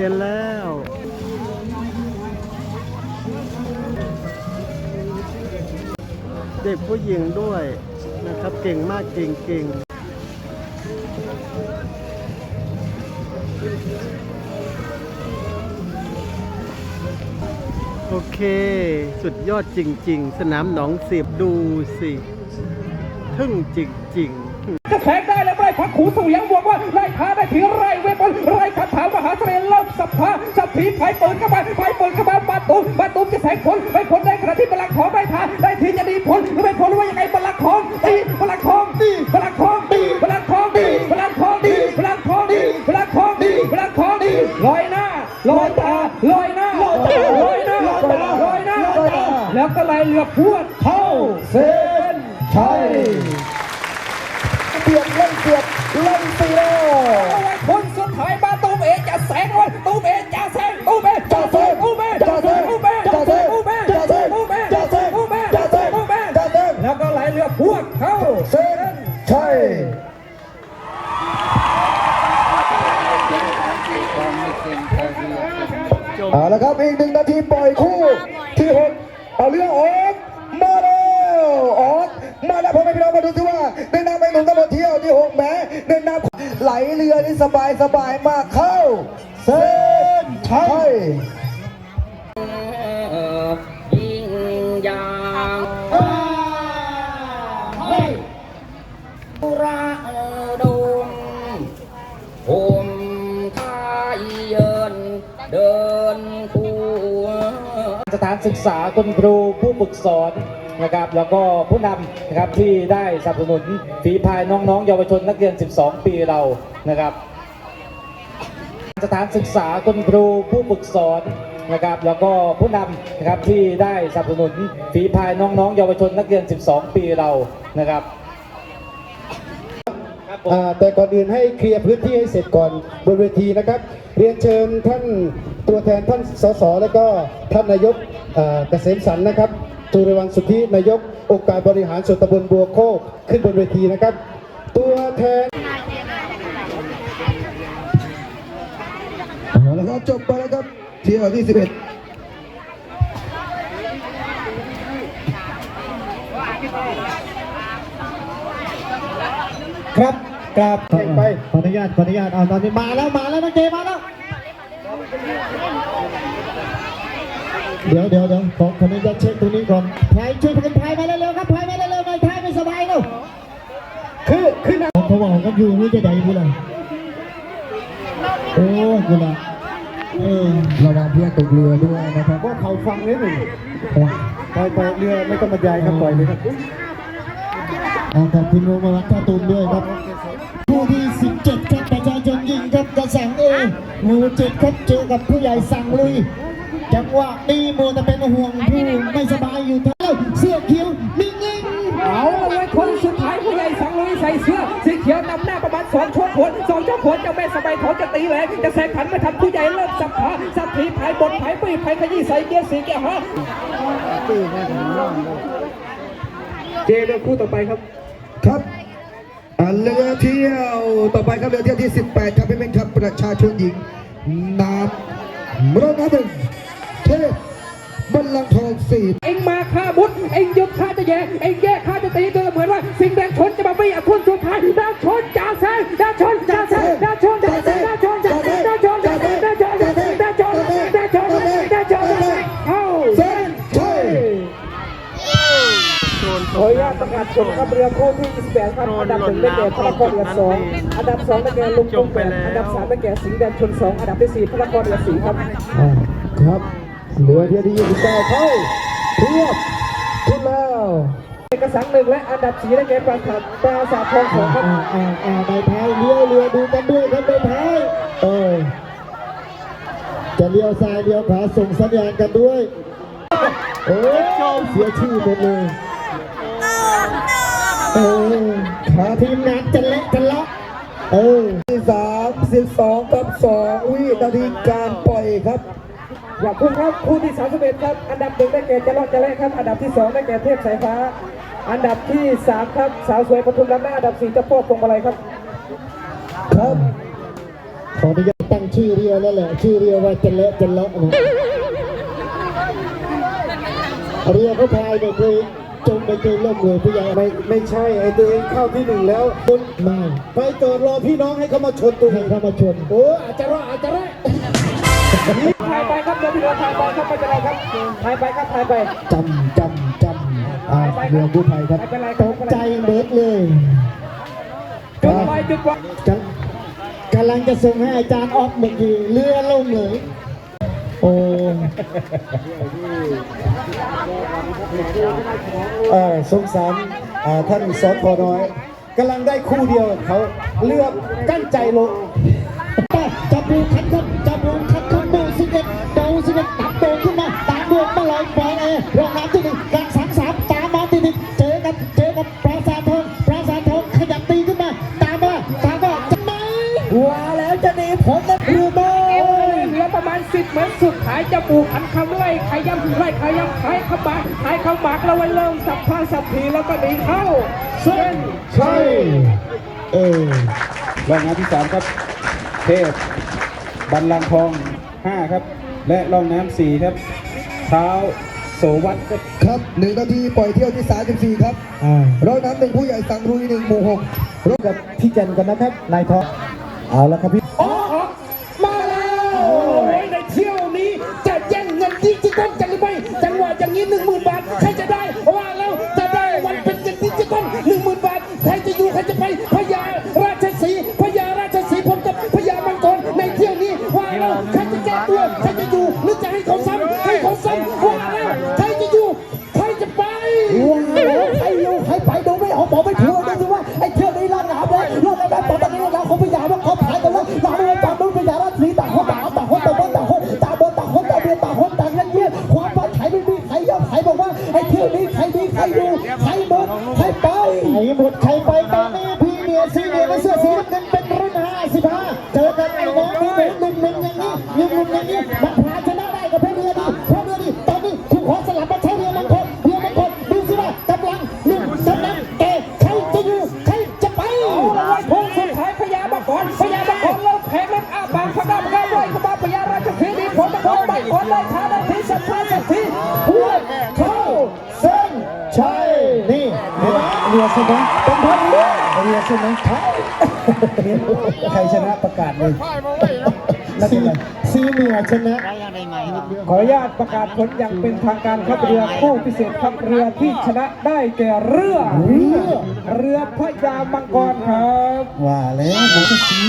เห็นแล้วเด็กผู้หญิงด้วยนะครับเก่งมากเก่งเก่งโอเค สุดยอดจริง ๆ สนามหนองสิบดูสิทึ่งจริง ๆ จะแทงได้แล้วไล่พักขูสู่ยังบวกว่าไล่ท้าได้ทีไร่เวบอลไล่ขัดถามหาเสน่ห์ลบสับพาสับผีไผ่เปิดเข้าไปไผ่เปิดเข้ามาปาตูมปาตูมจะแสงผลไม่ผลได้ขณะที่บลังของได้ทาได้ทีจะดีผลหรือไม่ผลว่ายังไงบลังของตีบลังของตีบลังของตีบลังของตีบลังของตีบลังของตีบลังของตีบลังของตีลอยหน้าลอยตาลอยหน้าลอยหน้าลอยหน้าแล้วก็ไล่เรือพวดเข้าเส้นชัย เบียดเล่นเบียดเล่นตีโลเอาไว้คนสุดท้ายมาตูมเอจะแสงวันตูมเอจะแสงตูมเอจะแสงตูมเอจะแสงตูมเอจะแสงตูมเอจะแสงตูมเอจะแสงตูมเอจะแสงตูมเอจะเต้นแล้วก็ไหลเรือพวกเขาเส้นชัยเอาละครับอีกหนึ่งนาทีปล่อยคู่ที่หกเอาเรือออ ไหลเรือนี่สบายสบายมากเข้า เส้นชัยยิงยางระดมผมทายเยินเดินคู่สถานศึกษาคุณครูผู้ฝึกสอน นะครับ แล้วก็ผู้นำนะครับที่ได้สนับสนุนฝีพายน้องๆ เยาวชนนักเรียน 12 ปีเรานะครับ สถานศึกษาคุณครูผู้ฝึกสอนนะครับ แล้วก็ผู้นำนะครับที่ได้สนับสนุนฝีพายน้องๆ เยาวชนนักเรียน 12 ปีเรานะครับแต่ก่อนอื่นให้เคลียร์พื้นที่ให้เสร็จก่อนบนเวทีนะครับ เรียนเชิญท่านตัวแทนท่านสส แล้วก็ท่านนายกเกษมสันนะครับ จุรวังสุทธินายกองค์การบริหารส่วนตำบลบัวโคกขึ้นบนเวทีนะครับ ตัวแทนเอาละครับจบไปแล้วครับเที่ยวที่ 11ครับกราบไปขออนุญาตขออนุญาตเอาตอนนี้มาแล้วมาแล้วนักเกมาแล้ว เดี๋ยวเดี๋ยวเดี๋ยวขอขออนุญาตเช็คตรงนี้ก่อนพายช่วยพายพายมาเร็วๆครับพายมาเร็วๆหน่อยพายไม่สบายแล้วคือขึ้นนะเขาบอกกันอยู่นี่จะได้กูล่ะโอ้กูล่ะเออระวังเพื่อนตกเรือด้วยนะครับว่าเขาฟังนิดหนึ่งปล่อยปล่อยเรือไม่ต้องบรรยายครับปล่อยเลยครับเอาขอบคุณโรมาวัดท่าตูมด้วยครับผู้ที่ 17 ครับประชาชนยิงครับกระสังเอหมู่เจ็ดครับเจอกับผู้ใหญ่สั่งลุยจัง หวะนี้มัวแต่เป็นห่วงผู้ไม่สบายอยู่เท่าเสื้อเขียวนิ่งๆเอาไว้คนสุดท้ายผู้ใหญ่สังลุยใส่เสื้อสีเขียวนำหน้าประมาณสองชั่วผลสองชั่วผลเจ้าแม่สบายทองจะตีแหลกจะแซงขันไม่ทันผู้ใหญ่เริ่มสับขาสับผีผายบนผายปีผายขยี้ใส่เกียร์สีเกียร์ห้าเจเรือคู่ต่อไปครับครับอ่าเรือเที่ยวต่อไปครับเรือเที่ยวที่ 18 ครับเป็นครับประชาชนหญิงนามมรณะหนึ่ง เทพบัลลังก์ทองสี่เองมาฆ่าบุตรเองยึดฆ่าจะแย่เองแย่ฆ่าจะตีก็เหมือนว่า สิ่งแดงชนจะมาไม่อับทุนสุดท้ายดาชนจ่าแซงดาชนจ่าแซงดาชนจ่าแซงดาชนจ่าแซงดาชนจ่าแซงดาชนจ่าแซงดาวชนดาวชนดาชนเข้าเส้นชัยขออนุญาตประกาศผลครับเรือคู่ที่28ครับอันดับหนึ่งได้แก่พระนครเหลือสองอันดับสองได้แก่ลุงตุ้มแปดอันดับสามได้แก่สิงห์แดนชนสองอันดับที่สี่พระนครเหลือสี่ครับครับ เรือเที่ยวที่29เข้าเทียบขึ้นแล้วเอกสังหนึ่งและอันดับสีได้แก่ปราสาทปราสาททองสองครับอ่าอ่าอ่าใบพายเลี้ยวเรือดูกันด้วยครับใบพายเออจะเลี้ยวซ้ายเลี้ยวขวาส่งสัญญาณกันด้วยโอ้เสียชื่อหมดเลยเออขาทีมงานจะเละจะล็อกเออที่32กับ2วินาทีการปล่อยครับ อยากคุณครับคู่ที่31ครับ อันดับหนึ่งได้แก่จะรอดจะแรกครับ อันดับที่สองได้แก่เทพสายฟ้า อันดับที่สามครับ สาวสวยปทุมรัตน์และอันดับสี่เจะพ่อพวงมาลัยครับ ครับ ขออนุญาตตั้งชื่อเรือแล้วแหละชื่อเรือว่าจะเละจะเลาะนะเรือเขาพายไปเคยจมไปเคยล่มเลยผู้ใหญ่ไม่ไม่ใช่ไอ้ตัวเองเข้าที่หนึ่งแล้วคุณไม่ไปจอดรอพี่น้องให้เขามาชนตัวให้เขามาชนโอ้อาจจะรอดอาจจะรอดถ่ายไปครับเรือพี่เรือถ่ายไปครับไม่เป็นไรครับถ่ายไปครับถ่ายไปจำจำจำอ่าเรือกู้ภัยครับไม่เป็นไรคตรับกใจเบิดเลยจุดไฟจุดไฟกำกำลังจะส่งให้อาจารย์ออฟเมื่อกี้เรือล่มเลยโอ้เออสงสารอ่าท่านสทน้อยกำลังได้คู่เดียวกับเขาเลือกกั้นใจลงจับบูคันครับายจะปลูกขันคำไล่ขย้ำไล่ขย้ำขายขบากขายขบากแล้วไว้เริ่มสับผ้าสับผีแล้วก็หนีเข้าเส้นใช่เออรองน้ำที่สามครับ เทพบัลลังก์ทองห้าครับ และรองน้ำสี่ครับ เท้าโสวัตครับครับหนึ่งนาทีปล่อยเที่ยวที่34ครับอ่าร้อยน้ำหนึ่งผู้ใหญ่สั่งรุยหนึ่งหมู่หกร่วมกับพี่จันกันนะครับนายทองเอาละครับพี่ จะอยู่ใครจะไปพญาราชสีพญาราชสีห์พบกับพญามังกรในเที่ยวนี้ว่าแล้วใครจะแก้ตัวใครจะอยู่หรือจะให้เขาซ้ำให้เขาซ้ำว่าแล้วใครจะอยู่ใครจะไปว้าวใครอยู่ใครไปดูไม่ออกบอกไม่ถูกเลยสิว่าไอ้เที่ยวนี้ร้านอาหารเลยร้านอาหารตอนนี้เราเขาพยาว่าเขาขายกันแล้วร้านอาหารต่างนู้นพยารานนี้ต่างคนต่างต่างคนต่างคนต่างคนต่างบนต่างคนต่างเรียต่างคนต่างเงี้ยความฝันขายไม่มีใครยอมขายบอกว่าไอ้เที่ยวนี้ใครดีใครอยู่ใคร ลมังกรมังกรไล่ท้าได้ทีสัตว์ท้าสัตว์ทีหัวเข้าเส้นชัยนี่เห็นไหมเรือใช่ไหมเป็นพันเรือเรือใช่ไหมใช่ใครชนะประกาศเลยซีซีเมียชนะ ขออนุญาตประกาศผลอย่างเป็นทางการครับเรือคู่พิเศษครับเรือที่ชนะได้แก่เรือ เรือเรือพญามังกรครับ ว่าแล้วผมจะสี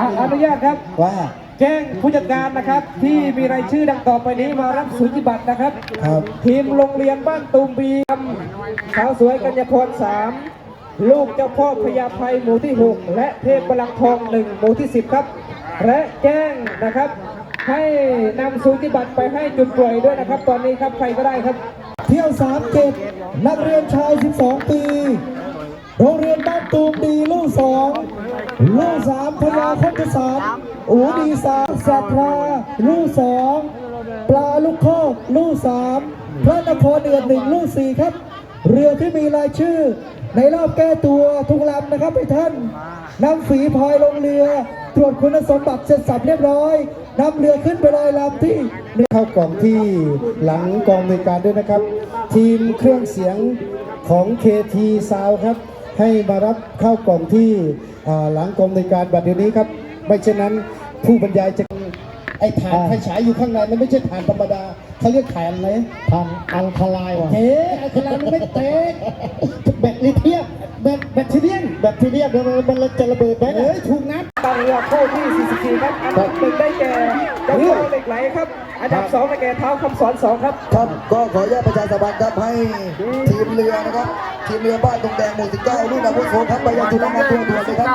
อะอนุญาตครับว่า แจ้งผู้จัดการนะครับ ที่มีรายชื่อดังต่อไปนี้มารับสุจิบัตรนะครับ ครับ ทีมโรงเรียนบ้านตูมบีครับสาวสวยกัญญาพรสามลูกเจ้าพ่อพญาภัยหมู่ที่6และเทพบลังก์ทองหนึ่งหมู่ที่10ครับ และแจ้งนะครับ ให้นำสูติบัตรไปให้จุดปล่อยด้วยนะครับ ตอนนี้ครับใครก็ได้ครับ เที่ยวสามเจ็ดนักเรียนชาย 12 ปี โรงเรียนบ้านตูมดีลูกสอง ลูกสามพญาคตศาสตร์อูดีสามสัตราลูกสองปลาลูกโคกลูกสามพระนครเดือดหนึ่งลูกสี่ครับ เรือที่มีรายชื่อ ในรอบแก้ตัวทุกลำนะครับให้ท่านนำฝีพายลงเรือ ตรวจคุณสมบัติเสร็จสับเรียบร้อยนำเรือขึ้นไปลอยลำที่เข้ากล่องที่หลังกองบริการด้วยนะครับ ทีมเครื่องเสียงของ KT Sound ครับ ให้มารับเข้ากล่องที่ หลังกองบริการบัดเดี๋ยวนี้ครับ ไม่เช่นนั้นผู้บรรยายจะไอ้ฐานไฟฉายอยู่ข้างในมันไม่ใช่ฐานธรรมดาเขาเรียกฐานอะไรฐานอัลคาไลน์ว่ะเฮ้อัลคาไลน์มันไม่เตะแบตลิเทียมแบตแบตเทียมแบตเทียมเดี๋ยวมันมันจะระเบิดไหมเอ้ยถูกนัด ตาเรือคู่ที่ 44 ครับ อันดับหนึ่งได้แก่เจ้าพ่อเหล็กไหลครับ อันดับสองได้แก่เท้าคำสอนสองครับ ครับก็ขออนุญาตประชาสัมพันธ์ครับให้ทีมเรือนะครับ ทีมเรือบ้านตรงแดงหมู่19รุ่นอาวุโสครับไปยังจุดรายงานตัวด่วนเลยครับ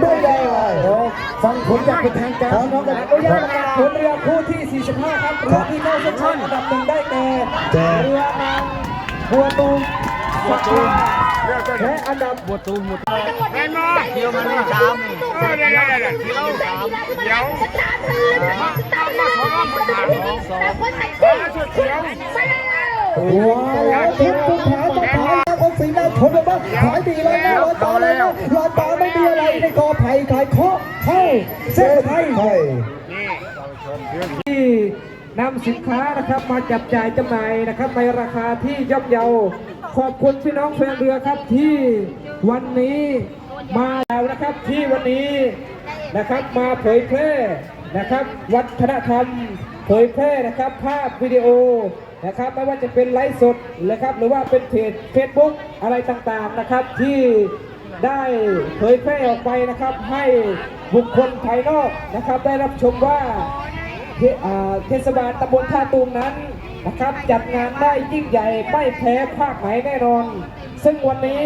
ไม่ได้โอ้ฟังผลอย่างเป็นทางการน้องกันอนุญาตประกาศผลเรือคู่ที่ 45 ครับเรือที่เข้าเส้นชัยอันดับหนึ่งได้แก่เรือนางบัวตูมสักลา และอันดับบัวตูมแม่นบ่เดี๋ยวมันสามเดี๋ยวเดี๋ยวเดี๋ยวเดี๋ยวเดี๋ยวมามาสองรอบมาสามสองมาสุดเขียวว้าวเจ็บตุ้งแผลต้องแผลเอาสีหน้าชนเลยบ้างหายดีเลยนะลอยต่อเลยนะลอยต่อไม่มีอะไรในกอไผ่ขายเคาะเข้าเส้นไทยที่นำสินค้านะครับมาจับจ่ายจำหน่ายนะครับในราคาที่ย่อมเยา ขอบคุณพี่น้องแฟนเรือครับที่วันนี้มาแล้วนะครับที่วันนี้นะครับมาเผยแพร่นะครับ วัฒนธรรมเผยแพร่นะครับ ภาพวิดีโอนะครับไม่ว่าจะเป็นไลฟ์สดนะครับ หรือว่าเป็นเพจเฟซบุ๊กอะไรต่างๆนะครับที่ได้เผยแพร่ออกไปนะครับ ให้บุคคลภายนอกนะครับ ได้รับชมว่าเทอ่าเทศบาลตำบลท่าตูมนั้น นะครับจัดงานได้ยิ่งใหญ่ไม่แพ้ภาคไหนแน่นอน ซึ่งวันนี้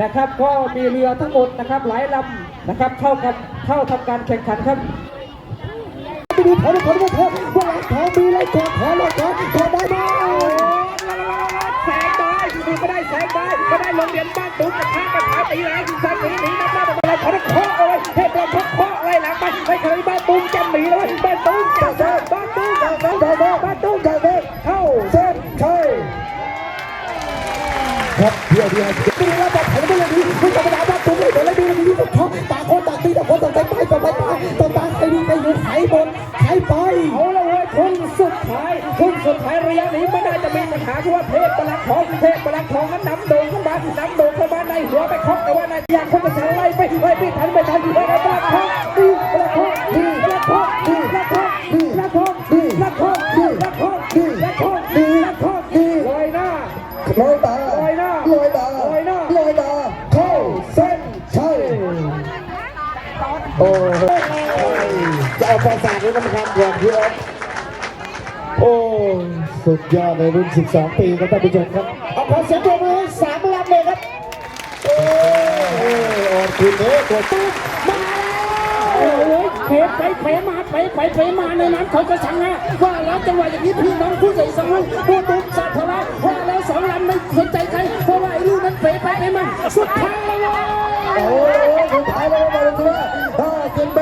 นะครับก็มีเรือทั้งหมดนะครับหลายลำนะครับเข้ากันเข้าทำการแข่งขันครับไปดูผลผลผลว่าหลังทองมีอะไรกอดขอรถกอดกอได้ไหมแสงได้ดูก็ได้แสงได้ก็ได้โรงเรียนบ้านตุ้มกับทางกับทางตีแรงแสงหนีหนีนับหน้าอะไรขอเคาะเอาไว้เทพเราเคาะอะไรหลังไปไปเคยบ้านตุ้มจะหนีแล้วบ้านตุ้มจะเดินบ้านตุ้มจะเดินบ้านตุ้มจะเดินเข้า เส้นชัยครับ เดี๋ยวเดี๋ยวไม่รู้ว่าจะถ่ายไม่ได้ดีไม่ธรรมดาบ้านตุ้มเลยเดี๋ยวเลยดีดีดีเขาต่างคนต่างตีต่างคนต่างใจไปต่างไปตายต่างต่างใครดีใครอยู่ใครบนใครไปเอาละเว้ยคุณสุดท้ายคุณสุดท้ายระยะนี้ไม่น่าจะมีปัญหาเพราะว่าเทพประหลัดทองเทพประหลัดทองนั้นนำโด่งเข้ามาน้ำโด่งเข้ามาในหัวไปเคาะแต่ว่าในอยางคนจะสไล่ไปไล่ไปทันไปทันไปทันประหลัดทอง โอ้จะเอาประสาทหรือกรรมการก่อนพี่อ๊อฟโอ้สุดยอดในรุ่น 12 ปีครับท่านผู้ชมครับเอาขอเสียงปรบมือให้สามลำเลยครับโอ้โหออนคุณเอ้ตัวตุ๊บมาแล้วโอ้ยเขไปเขมาไปไปเขมาในนั้นเขาจะสั่งนะว่าแล้วจังหวะอย่างนี้พี่น้องผู้ใส่สมุนผู้ตุ้มสัตว์ทะว่าแล้วสองลำไม่สนใจใครเพราะว่าไอ้ลูกนั้นเป๋ไปเป๋มาสุดท้ายแล้วโอ้โหสุดท้ายแล้วมาเลยสิว่าถ้าขึ้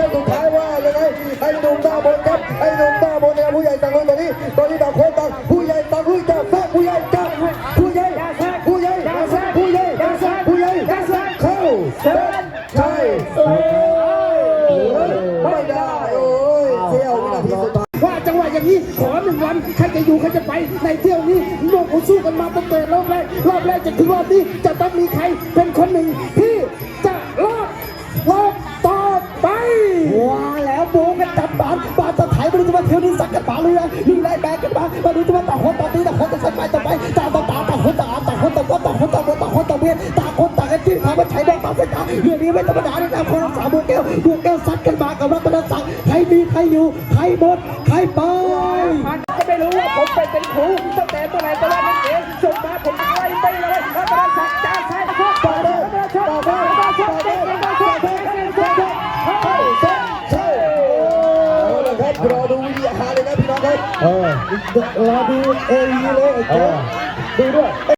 นไปสุดท้ายว่ายังไงไอ้หนุ่มตาบนครับไอ้หนุ่มตาบนเนี่ยผู้ใหญ่ต่างคนตอนนี้ตอนนี้ต่างคนต่างผู้ใหญ่ต่างรู้จักแทรกผู้ใหญ่จับผู้ใหญ่ผู้ใหญ่ผู้ใหญ่ผู้ใหญ่เข้าเส้นชัยไม่ได้โอ้ยเที่ยววินาทีสุดท้ายว่าจังหวะอย่างนี้ขอหนึ่งวันใครจะอยู่ใครจะไปในเที่ยวนี้โลกสู้กันมาตั้งแต่รอบแรกรอบแรกจนถึงรอบนี้จะต้องมีใคร มามาดูจะมาต่างคนต่างตีต่างคนต่างส่ไปต่างไปต่างต่างต่างต่างคนต่างต่างคนต่างคนต่างคนต่างคนต่างคนต่างเวียนต่างคนต่างกันจิ้มทางมาใช้ดอกต่างเส้นทางเรื่องนี้ไม่ธรรมดาเลยนะคนสามบัวแก้วบัวแก้วซัดกันมากับรัตนศักดิ์ใครมีใครอยู่ใครหมดใครไปมันก็ไม่รู้ว่าผมไปเป็นครูตั้งแต่เมื่อไหร่แต่ว่า ราดูเอวีเลยไอ้เดูด้วย